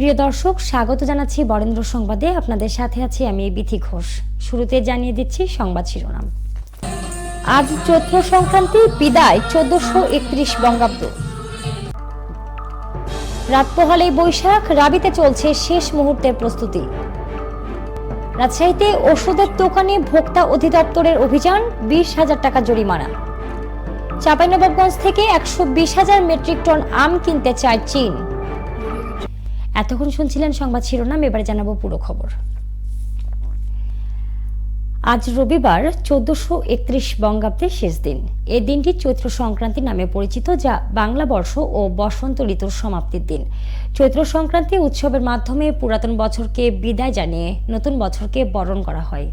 প্রিয় দর্শক, স্বাগত জানাচ্ছি বরেন্দ্র সংবাদে। আপনাদের সাথে আছি আমি বিথি ঘোষ। শুরুতে জানিয়ে দিচ্ছি সংবাদ শিরোনাম। আজ চৈত্র সংক্রান্তি, বিদায় চোদ্দশো একত্রিশ বঙ্গাব্দ। রাত পোহালেই বৈশাখ, রাবিতে চলছে শেষ মুহূর্তের প্রস্তুতি। রাজশাহীতে ওষুধের দোকানে ভোক্তা অধিদপ্তরের অভিযান, বিশ হাজার টাকা জরিমানা। চাঁপাইনবাবগঞ্জ থেকে একশো বিশ হাজার মেট্রিক টন আম কিনতে চায় চীন। এতক্ষণ শুনছিলেন সংবাদ শিরোনাম, এবারে জানাব পুরো খবর। আজ রবিবার চোদ্দশো একত্রিশ বঙ্গাব্দের শেষ দিন। এ দিনটি চৈত্র সংক্রান্তি নামে পরিচিত, যা বাংলা বর্ষ ও বসন্ত ঋতুর সমাপ্তির দিন। চৈত্র সংক্রান্তি উৎসবের মাধ্যমে পুরাতন বছরকে বিদায় জানিয়ে নতুন বছরকে বরণ করা হয়।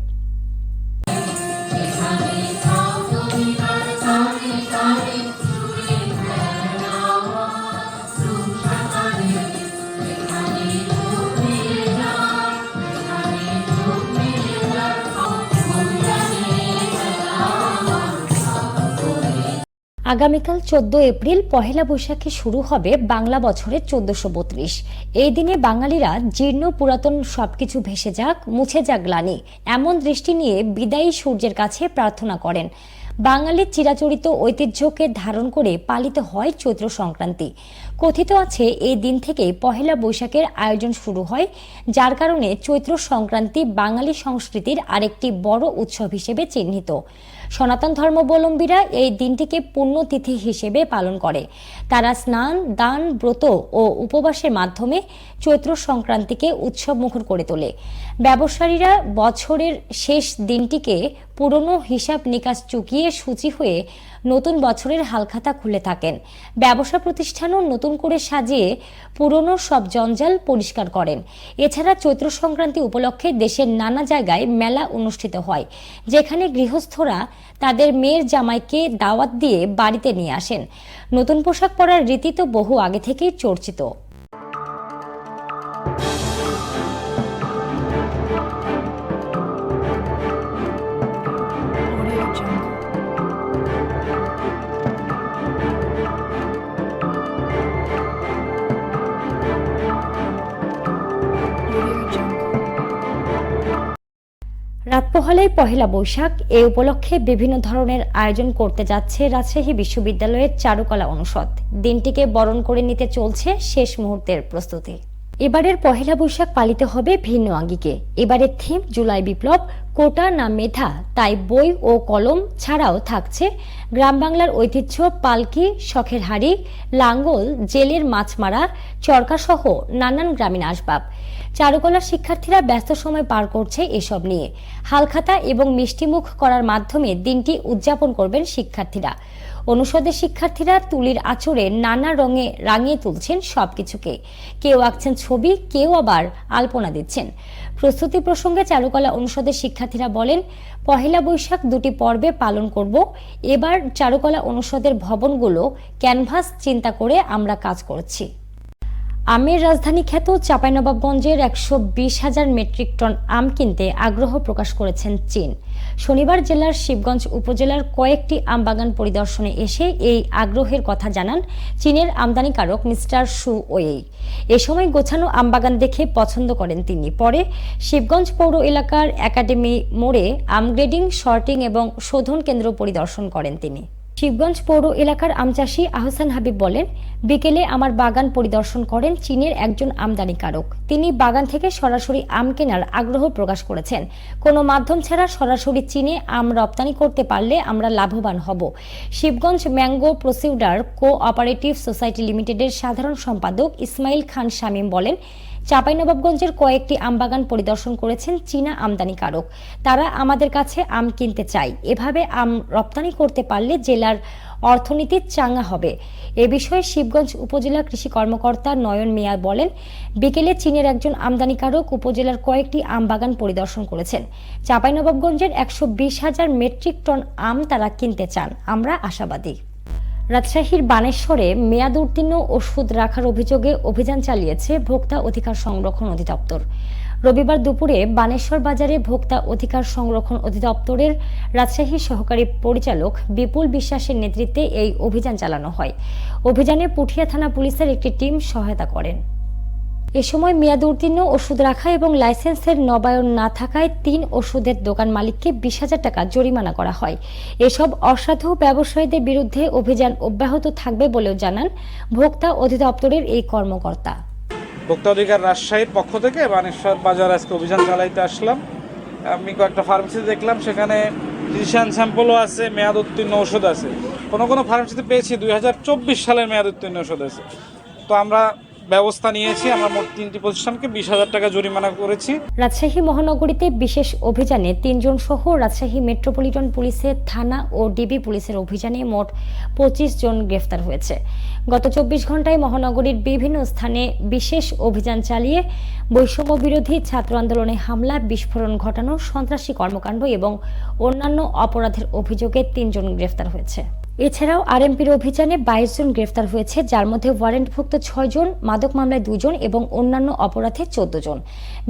আগামীকাল চোদ্দ এপ্রিল পহেলা বৈশাখে শুরু হবে বাংলা বছরের চোদ্দশো বত্রিশ। এই দিনে বাঙালিরা জীর্ণ, পুরাতন সবকিছু ভেসে যাক, মুছে যাক গ্লানি। এমন দৃষ্টি নিয়ে বিদায়ী সূর্যের কাছে প্রার্থনা করেন। বাঙালির চিরাচরিত ঐতিহ্যকে ধারণ করে পালিত হয় চৈত্র সংক্রান্তি। কথিত আছে, এই দিন থেকে পহেলা বৈশাখের আয়োজন শুরু হয়, যার কারণে চৈত্র সংক্রান্তি বাঙালি সংস্কৃতির আরেকটি বড় উৎসব হিসেবে চিহ্নিত। সনাতন ধর্মাবলম্বীরা এই দিনটিকে পুণ্যতিথি হিসেবে পালন করে। তারা স্নান, দান, ব্রত ও উপবাসের মাধ্যমে চৈত্র সংক্রান্তিকে উৎসব মুখর করে তোলে। ব্যবসায়ীরা বছরের শেষ দিনটিকে পুরনো হিসাব নিকাশ চুকিয়ে সূচি হয়ে নতুন বছরের হালখাতা খুলে থাকেন। ব্যবসা প্রতিষ্ঠানও নতুন করে সাজিয়ে পুরনো সব জঞ্জাল পরিষ্কার করেন। এছাড়া চৈত্র সংক্রান্তি উপলক্ষে দেশের নানা জায়গায় মেলা অনুষ্ঠিত হয়, যেখানে গৃহস্থরা তাদের মেয়ের জামাইকে দাওয়াত দিয়ে বাড়িতে নিয়ে আসেন। নতুন পোশাক পরার রীতি তো বহু আগে থেকেই চর্চিত। পোহালেই পহেলা বৈশাখ এ উপলক্ষে বিভিন্ন ধরনের আয়োজন করতে যাচ্ছে রাজশাহী বিশ্ববিদ্যালয়ের চারুকলা অনুষদ। দিনটিকে বরণ করে নিতে চলছে শেষ মুহূর্তের প্রস্তুতি। এবারের পহেলা বৈশাখ পালিত হবে ভিন্ন আঙ্গিকে। এবারের থিম জুলাই বিপ্লব, কোটা না মেধা, তাই বই ও কলম ছাড়াও থাকছে গ্রাম বাংলার ঐতিহ্য, পালকি, শখের হাড়ি, লাঙ্গল, জেলের মাছ মারা, চরকাসহ নানান গ্রামীণ আসবাব। চারুকলার শিক্ষার্থীরা ব্যস্ত সময় পার করছে এসব নিয়ে। হালখাতা এবং মিষ্টিমুখ করার মাধ্যমে দিনটি উদযাপন করবেন শিক্ষার্থীরা। অনুষদের শিক্ষার্থীরা তুলির আঁচড়ে নানা রঙে রাঙিয়ে তুলছেন সবকিছুকে। কেউ আঁকছেন ছবি, কেউ আবার আলপনা দিচ্ছেন। প্রস্তুতি প্রসঙ্গে চারুকলা অনুষদের শিক্ষার্থীরা বলেন, পহেলা বৈশাখ দুটি পর্বে পালন করব। এবার চারুকলা অনুষদের ভবনগুলো ক্যানভাস চিন্তা করে আমরা কাজ করছি। আমের রাজধানী খ্যাত চাঁপাইনবাবগঞ্জের একশো বিশ হাজার মেট্রিক টন আম কিনতে আগ্রহ প্রকাশ করেছেন চীন। শনিবার জেলার শিবগঞ্জ উপজেলার কয়েকটি আম বাগান পরিদর্শনে এসে এই আগ্রহের কথা জানান চীনের আমদানিকারক মিস্টার সু ওয়েই। এ সময় গোছানো আম বাগান দেখে পছন্দ করেন তিনি। পরে শিবগঞ্জ পৌর এলাকার একাডেমি মোড়ে আম গ্রেডিং শর্টিং এবং শোধন কেন্দ্র পরিদর্শন করেন তিনি। শিবগঞ্জ পৌর এলাকার আমচাষী আহসান হাবিব বলেন, বিকেলে আমার বাগান পরিদর্শন করেন চীনের একজন আমদানিকারক। তিনি বাগান থেকে সরাসরি আম কেনার আগ্রহ প্রকাশ করেছেন। কোনো মাধ্যম ছাড়া সরাসরি চীনে আম রপ্তানি করতে পারলে আমরা লাভবান হব। Shibganj mango producer co operative society লিমিটেডের সাধারণ সম্পাদক ইসমাইল খান শামীম বলেন চাঁপাইনবাবগঞ্জের কয়েকটি আমবাগান পরিদর্শন করেছেন চীনা আমদানিকারক। তারা আমাদের কাছে আম কিনতে চায় এভাবে আম রপ্তানি করতে পারলে জেলার অর্থনীতি চাঙ্গা হবে। এ বিষয়ে শিবগঞ্জ উপজেলা কৃষি কর্মকর্তা নয়ন মিয়া বলেন, বিকেলে চীনের একজন আমদানিকারক উপজেলার কয়েকটি আম বাগান পরিদর্শন করেছেন। চাঁপাইনবাবগঞ্জের একশো বিশ হাজার মেট্রিক টন আম তারা কিনতে চান। আমরা আশাবাদী। রাজশাহীর বানেশ্বরে মেয়াদ উত্তীর্ণ ওষুধ রাখার অভিযোগে অভিযান চালিয়েছে ভোক্তা অধিকার সংরক্ষণ অধিদপ্তর। রবিবার দুপুরে বানেশ্বর বাজারে ভোক্তা অধিকার সংরক্ষণ অধিদপ্তরের রাজশাহী সহকারী পরিচালক বিপুল বিশ্বাসের নেতৃত্বে এই অভিযান চালানো হয়। অভিযানে পুঠিয়া থানা পুলিশের একটি টিম সহায়তা করেন। এ সময় মেয়াদ উত্তীর্ণ ওষুধ রাখা এবং লাইসেন্সের নবায়ন না থাকায় তিন ওষুধের দোকান মালিককে বিশ হাজার টাকা জরিমানা করা হয়। এসব অসাধু ব্যবসায়ীদের বিরুদ্ধে অভিযান অব্যাহত থাকবে বলেও জানান ভোক্তা অধিদপ্তরের এই কর্মকর্তা। ভোক্তা অধিকার রাজশাহীর পক্ষ থেকে বানেশ্বর বাজার আজকে অভিযান চালাইতে আসলাম। আমি কয়েকটা ফার্মেসি দেখলাম, সেখানে ফিজিশিয়ান স্যাম্পলও আছে, মেয়াদ উত্তীর্ণ ওষুধ আছে। কোনো কোনো ফার্মেসিতে পেয়েছি দু হাজার চব্বিশ সালের মেয়াদ উত্তীর্ণ ওষুধ আছে। তো আমরা ব্যবস্থা নিয়েছি। আমরা মোট তিনটি প্রতিষ্ঠানকে বিশ হাজার টাকা জরিমানা করেছি। রাজশাহী মহানগরীতে বিশেষ অভিযানে তিনজন সহ রাজশাহী মেট্রোপলিটন পুলিশের থানা ও ডিবি পুলিশের অভিযানে মোট পঁচিশ জন গ্রেফতার হয়েছে। গত চব্বিশ ঘন্টায় মহানগরীর বিভিন্ন স্থানে বিশেষ অভিযান চালিয়ে বৈষম্য বিরোধী ছাত্র আন্দোলনে হামলা বিস্ফোরণ ঘটানো সন্ত্রাসী কর্মকাণ্ড এবং অন্যান্য অপরাধের অভিযোগে তিনজন গ্রেফতার হয়েছে। এছাড়াও আরএমপির অভিযানে বাইশ জন গ্রেফতার হয়েছে, যার মধ্যে ওয়ারেন্টভুক্ত ছয় জন, মাদক মামলায় দুজন এবং অন্যান্য অপরাধে চোদ্দ জন।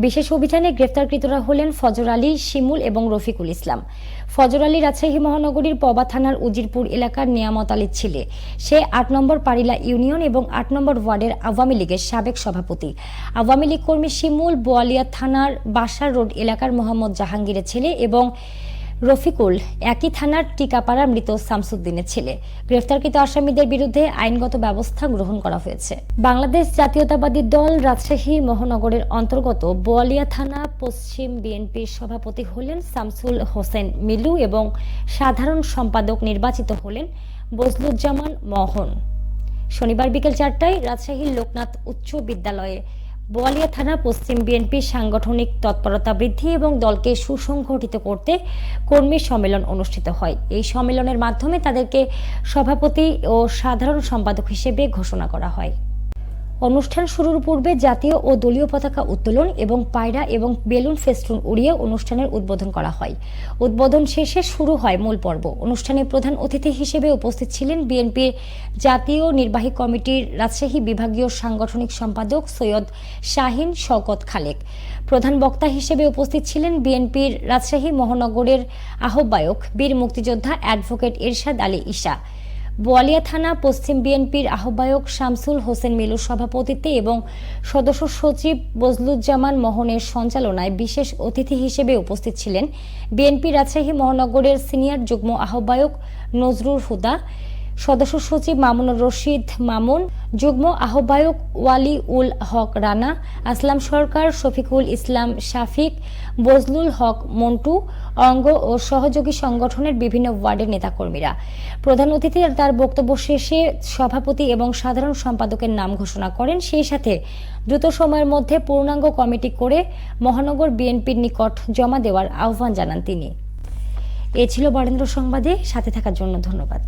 বিশেষ অভিযানে গ্রেফতারকৃতরা হলেন ফজর আলী, শিমুল এবং রফিকুল ইসলাম। ফজর আলী রাজশাহী মহানগরীর পবা থানার উজিরপুর এলাকার নিয়ামত আলীর ছেলে। সে আট নম্বর পারিলা ইউনিয়ন এবং আট নম্বর ওয়ার্ডের আওয়ামী লীগের সাবেক সভাপতি। আওয়ামী লীগ কর্মী শিমুল বোয়ালিয়া থানার বাসার রোড এলাকার মোহাম্মদ জাহাঙ্গীরের ছেলে এবং রফিকুল একই থানার টিকাপাড়া মৃত শামসুদ্দিনের ছেলে। গ্রেফতারকৃত আসামিদের বিরুদ্ধে আইনগত ব্যবস্থা গ্রহণ করা হয়েছে। বাংলাদেশ জাতীয়তাবাদী দল রাজশাহী মহানগরের অন্তর্গত বোয়ালিয়া থানা পশ্চিম বিএনপির সভাপতি হলেন শামসুল হোসেন মিলু এবং সাধারণ সম্পাদক নির্বাচিত হলেন বজলুজ্জামান মোহন। শনিবার বিকেল চারটায় রাজশাহীর লোকনাথ উচ্চ বিদ্যালয়ে বোয়ালিয়া থানা পশ্চিম বিএনপির সাংগঠনিক তৎপরতা বৃদ্ধি এবং দলকে সুসংগঠিত করতে কর্মী সম্মেলন অনুষ্ঠিত হয়। এই সম্মেলনের মাধ্যমে তাদেরকে সভাপতি ও সাধারণ সম্পাদক হিসেবে ঘোষণা করা হয়। অনুষ্ঠান শুরুর পূর্বে জাতীয় ও দলীয় পতাকা উত্তোলন এবং পায়রা এবং বেলুন ফেস্টুন উড়িয়ে অনুষ্ঠানের উদ্বোধন করা হয়। উদ্বোধন শেষে শুরু হয় মূল পর্ব। অনুষ্ঠানে প্রধান অতিথি হিসেবে উপস্থিত ছিলেন বিএনপির জাতীয় নির্বাহী কমিটির রাজশাহী বিভাগীয় সাংগঠনিক সম্পাদক সৈয়দ শাহিন শওকত খালেক। প্রধান বক্তা হিসেবে উপস্থিত ছিলেন বিএনপির রাজশাহী মহানগরের আহ্বায়ক, বীর মুক্তিযোদ্ধা অ্যাডভোকেট এরশাদ আলী ঈশা। বোয়ালিয়া থানা পশ্চিম বিএনপির আহ্বায়ক শামসুল হোসেন মিলুর সভাপতিত্বে এবং সদস্য সচিব বজলুজ্জামান মোহনের সঞ্চালনায় বিশেষ অতিথি হিসেবে উপস্থিত ছিলেন বিএনপি রাজশাহী মহানগরের সিনিয়র যুগ্ম আহ্বায়ক নজরুল হুদা সদস্য সচিব মামুনুর রশিদ মামুন, যুগ্ম আহ্বায়ক ওয়ালি উল হক রানা, আসলাম সরকার শফিকুল ইসলাম শাফিক, বজলুল হক মন্টু, অঙ্গ ও সহযোগী সংগঠনের বিভিন্ন ওয়ার্ডের নেতাকর্মীরা। প্রধান অতিথি তার বক্তব্য শেষে সভাপতি এবং সাধারণ সম্পাদকের নাম ঘোষণা করেন। সেই সাথে দ্রুত সময়ের মধ্যে পূর্ণাঙ্গ কমিটি করে মহানগর বিএনপির নিকট জমা দেওয়ার আহ্বান জানান তিনি। এ ছিল বরেন্দ্র সংবাদে। সাথে থাকার জন্য ধন্যবাদ।